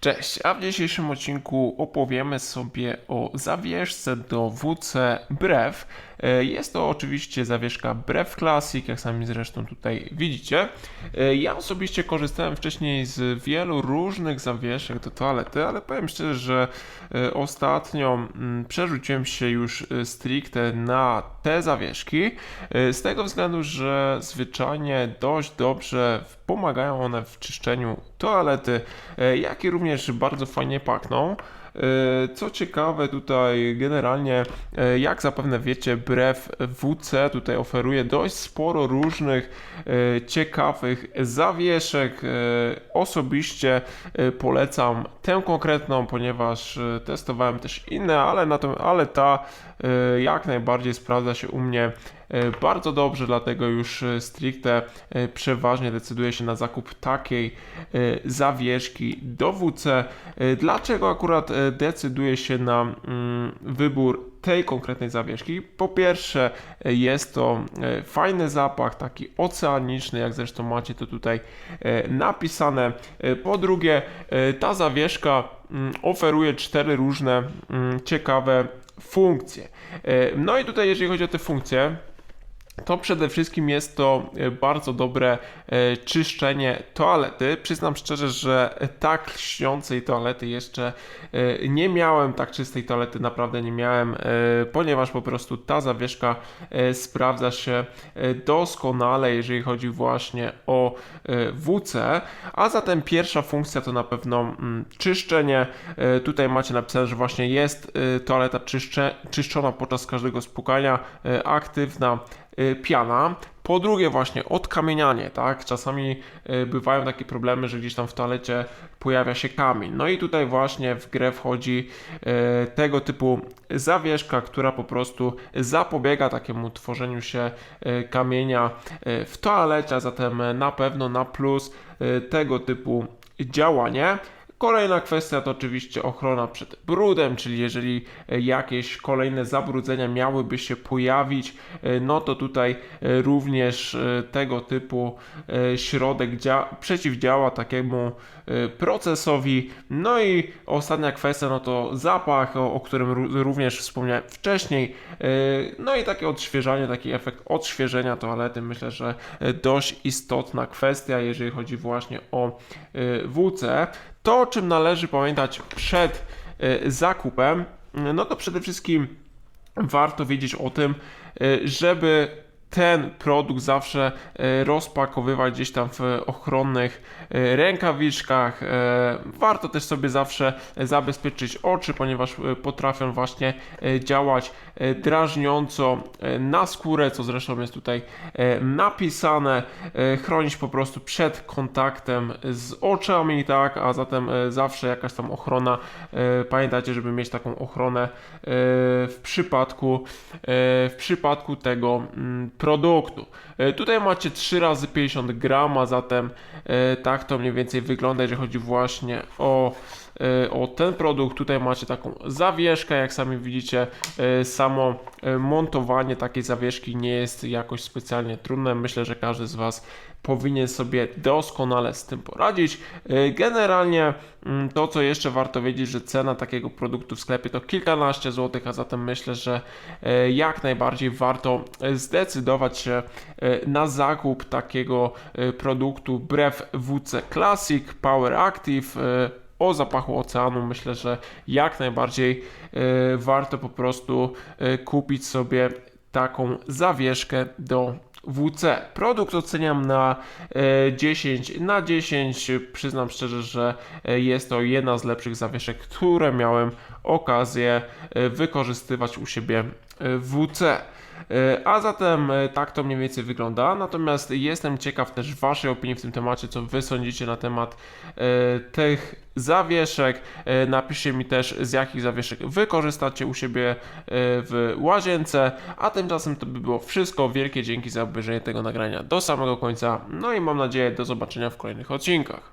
Cześć, a w dzisiejszym odcinku opowiemy sobie o zawieszce do WC Brew. E, Jest to oczywiście zawieszka Brew Classic, jak sami zresztą tutaj widzicie. E, Ja osobiście korzystałem wcześniej z wielu różnych zawieszek do toalety, ale powiem szczerze, że e, ostatnio mm, przerzuciłem się już stricte na te zawieszki, z tego względu, że zwyczajnie dość dobrze pomagają one w czyszczeniu toalety, jak i również bardzo fajnie pachną. E, Co ciekawe, tutaj generalnie, e, jak zapewne wiecie, Brew WC tutaj oferuje dość sporo różnych e, ciekawych zawieszek. Osobiście polecam tę konkretną, ponieważ testowałem też inne, ale, na to, ale ta jak najbardziej sprawdza się u mnie bardzo dobrze, dlatego już e, stricte e, przeważnie decyduję się na zakup takiej e, zawieszki do WC. E, Dlaczego akurat e, decyduję się na mm, wybór tej konkretnej zawieszki? Po pierwsze, e, jest to e, fajny zapach, taki oceaniczny, jak zresztą macie to tutaj e, napisane. E, Po drugie, e, ta zawieszka mm, oferuje cztery różne mm, ciekawe funkcje. E, No i tutaj, jeżeli chodzi o te funkcje, to przede wszystkim jest to e, bardzo dobre e, czyszczenie toalety. Przyznam szczerze, że tak lśniącej toalety jeszcze e, nie miałem, tak czystej toalety naprawdę nie miałem, ponieważ po prostu ta zawieszka sprawdza się doskonale, jeżeli chodzi właśnie o WC. A zatem pierwsza funkcja to na pewno mm, czyszczenie. Tutaj macie napisane, że właśnie jest toaleta czyszczona podczas każdego spłukania, aktywna piana. Po drugie właśnie odkamienianie, tak? Czasami y, bywają takie problemy, że gdzieś tam w toalecie pojawia się kamień. No i tutaj właśnie w grę wchodzi y, tego typu zawieszka, która po prostu zapobiega takiemu tworzeniu się y, kamienia y, w toalecie, a zatem na pewno na plus y, tego typu działanie. Kolejna kwestia to oczywiście ochrona przed brudem, czyli jeżeli e, jakieś kolejne zabrudzenia miałyby się pojawić, e, no to tutaj e, również tego typu środek dzia- przeciwdziała takiemu procesowi. No i ostatnia kwestia, no to zapach, o, którym ró- również wspomniałem wcześniej. No i takie odświeżanie, taki efekt odświeżenia toalety, myślę, że dość istotna kwestia, jeżeli chodzi właśnie o WC. To, o czym należy pamiętać przed e, zakupem, no to przede wszystkim warto wiedzieć o tym, e, żeby ten produkt zawsze e, rozpakowywać gdzieś tam w ochronnych e, rękawiczkach. E, Warto też sobie zawsze zabezpieczyć oczy, ponieważ potrafią właśnie działać drażniąco na skórę, co zresztą jest tutaj napisane. Chronić po prostu przed kontaktem z oczami, tak, a zatem zawsze jakaś tam ochrona. Pamiętajcie, żeby mieć taką ochronę w przypadku w przypadku tego mm, produktu. E, Tutaj macie 3 razy 50 gram, zatem e, tak to mniej więcej wygląda, jeżeli chodzi właśnie o e, o ten produkt. Tutaj macie taką zawieszkę, jak sami widzicie, samo montowanie takiej zawieszki nie jest jakoś specjalnie trudne. Myślę, że każdy z Was powinien sobie doskonale z tym poradzić. E, Generalnie mm, to, co jeszcze warto wiedzieć, że cena takiego produktu w sklepie to kilkanaście złotych, a zatem myślę, że e, jak najbardziej warto e, zdecydować się na zakup takiego produktu Brew WC Classic Power Active o zapachu oceanu. Myślę, że jak najbardziej warto po prostu kupić sobie taką zawieszkę do WC. Produkt oceniam na e, 10 na 10. Przyznam szczerze, że e, jest to jedna z lepszych zawieszek, które miałem okazję e, wykorzystywać u siebie e, w WC. E, A zatem e, tak to mniej więcej wygląda. Natomiast jestem ciekaw też Waszej opinii w tym temacie, co Wy sądzicie na temat e, tych zawieszek. Napiszcie mi też, z jakich zawieszek Wy korzystacie u siebie w łazience. A tymczasem to by było wszystko. Wielkie dzięki za obejrzenie tego nagrania do samego końca. No i mam nadzieję do zobaczenia w kolejnych odcinkach.